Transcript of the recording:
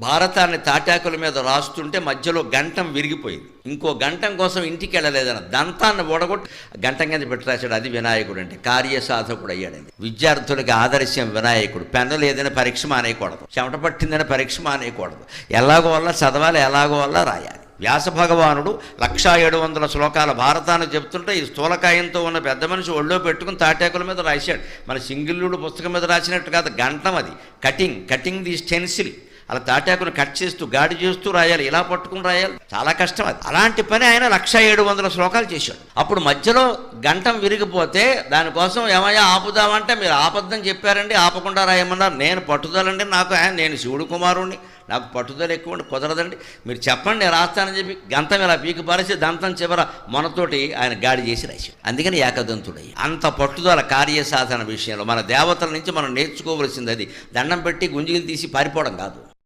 భారతాన్ని తాటాకుల మీద రాస్తుంటే మధ్యలో గంటం విరిగిపోయింది. ఇంకో గంటం కోసం ఇంటికి వెళ్ళలేదని దంతాన్ని ఓడగొట్టి గంటం కింద పెట్టి రాశాడు అది వినాయకుడు అంటే. కార్యసాధకుడు అయ్యాడండి విద్యార్థులకి ఆదర్శం వినాయకుడు. పెన్నులు ఏదైనా పరీక్ష మానేయకూడదు. చెమట పట్టిందని పరీక్ష మానేయకూడదు. ఎలాగో వల్ల చదవాలి ఎలాగో వల్ల రాయాలి. వ్యాస భగవానుడు లక్షా ఏడు వందల శ్లోకాల భారతాన్ని చెప్తుంటే ఈ స్థూలకాయంతో ఉన్న పెద్ద మనిషి ఒళ్ళో పెట్టుకుని తాటాకుల మీద రాశాడు. మన సింగిల్లుడు పుస్తకం మీద రాసినట్టు కాదు గంటం అది. Cutting cutting the stencil. అలా తాటాకును కట్ చేస్తూ గాడి చేస్తూ రాయాలి. ఇలా పట్టుకుని రాయాలి. చాలా కష్టం అది. అలాంటి పని ఆయన లక్ష ఏడు వందల శ్లోకాలు చేశాడు. అప్పుడు మధ్యలో గంటం విరిగిపోతే దానికోసం ఏమయ్యా ఆపుదామంటే మీరు ఆపద్దని చెప్పారండి ఆపకుండా రాయమన్నారు. నేను పట్టుదలండి నాకు ఆయన నేను శివుడు కుమారుణ్ణి. నాకు పట్టుదల ఎక్కువ ఉండి కుదరదండి. మీరు చెప్పండి నేను రాస్తానని చెప్పి గంతం ఇలా పీకి పారేసి దంతం చివర మనతోటి ఆయన గాడి చేసి రాశాడు. అందుకని ఏకదంతుడయ్యి. అంత పట్టుదల కార్యసాధన విషయంలో మన దేవతల నుంచి మనం నేర్చుకోవలసింది అది. దండం పెట్టి గుంజీలు తీసి పారిపోవడం కాదు.